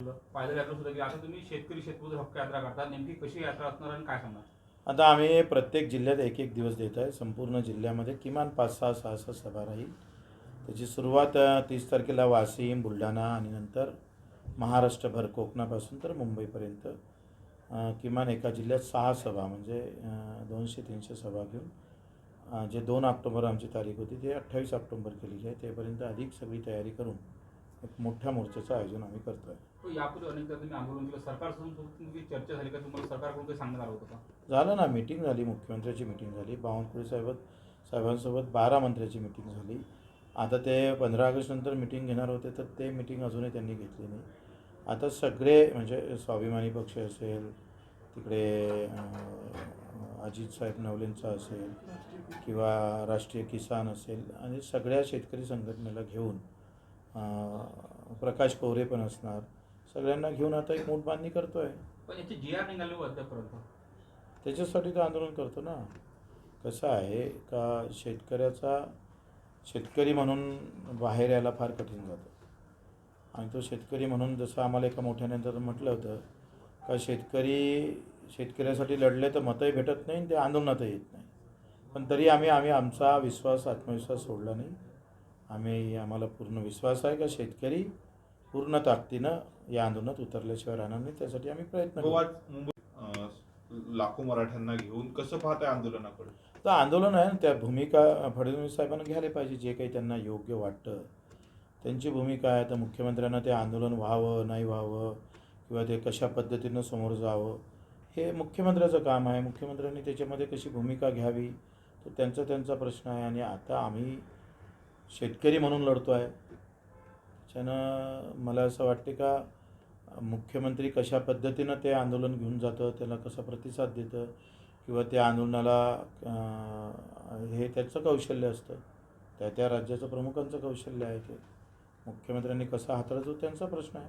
पायदळ यात्रा सुद्धा की आता तुम्ही शेतकरी शेतमजूर हक्क यात्रा करता. नेमकी कशी यात्रा असणार आणि काय सांगणार? आता आम्ही प्रत्येक जिल्ह्यात एक एक दिवस देत आहे. संपूर्ण जिल्ह्यामध्ये किमान पाच सहा सहा सहा सभा राहील. त्याची सुरुवात तीस तारखेला वाशिम बुलढाणा आणि नंतर महाराष्ट्रभर कोकणापासून तर मुंबईपर्यंत किमान एका जिल्ह्यात सहा सभा म्हणजे दोनशे तीनशे सभा घेऊन जे दोन ऑक्टोबर आमची तारीख होती ते अठ्ठावीस ऑक्टोबर केलेली आहे. तेपर्यंत अधिक सगळी तयारी करून एक मोठ्या मोर्चाचं आयोजन आम्ही करतो आहे तो यापूर्वी अनेकदा तुम्ही आंदोलन केलं. सरकारसोबत तुमची चर्चा झाली का? तुम्हाला सरकारकडून काही सांगण्यात आलं होतं का? झालं ना मिटिंग झाली. मुख्यमंत्र्याची मिटिंग झाली. बावनकुळे साहेब साहेबांसोबत बारा मंत्र्याची मिटिंग झाली. आता ते पंधरा ऑगस्टनंतर मिटिंग घेणार होते तर ते मिटिंग अजूनही त्यांनी घेतली नाही. आता सगळे म्हणजे स्वाभिमानी पक्ष असेल तिकडे अजित साहेब नवलेंचा असेल किंवा राष्ट्रीय किसान असेल आणि सगळ्या शेतकरी संघटनेला घेऊन प्रकाश पवरे पण असणार. सगळ्यांना घेऊन आता एक मूठ बांधणी करतो आहे जी आर निघाली त्याच्यासाठी तर आंदोलन करतो ना. कसं आहे का शेतकऱ्याचा शेतकरी म्हणून बाहेर यायला फार कठीण जातं. आणि तो शेतकरी म्हणून जसं आम्हाला एका मोठ्यानंतर म्हटलं होतं का शेतकरी शेतकऱ्यासाठी लढले तर मतही भेटत नाही ते आंदोलनातही येत नाही. पण तरी आम्ही आम्ही आमचा विश्वास आत्मविश्वास सोडला नाही. आम्ही आम्हाला पूर्ण विश्वास आहे का शेतकरी पूर्ण ताकदीनं या आंदोलनात उतरल्याशिवाय राहणार नाही त्यासाठी आम्ही प्रयत्न करू. लाखो मराठ्यांना घेऊन कसं पाहताय आंदोलनाकडे? तर आंदोलन आहे ना त्या भूमिका फडणवीस साहेबांना घ्यायला पाहिजे जे काही त्यांना योग्य वाटतं. त्यांची भूमिका आहे तर मुख्यमंत्र्यांना ते आंदोलन व्हावं नाही व्हावं किंवा ते कशा पद्धतीनं समोर जावं हे मुख्यमंत्र्याचं काम आहे. मुख्यमंत्र्यांनी त्याच्यामध्ये कशी भूमिका घ्यावी तो त्यांचा त्यांचा प्रश्न आहे. आणि आता आम्ही शेतकरी म्हणून लढतो आहे. त्यानं मला असं वाटते का मुख्यमंत्री कशा पद्धतीनं ते आंदोलन घेऊन जातं त्याला कसा प्रतिसाद देतं किंवा त्या आंदोलनाला हे त्याचं कौशल्य असतं. त्या त्या राज्याचं प्रमुखांचं कौशल्य आहे ते. मुख्यमंत्र्यांनी कसं हाताळतो त्यांचा प्रश्न आहे.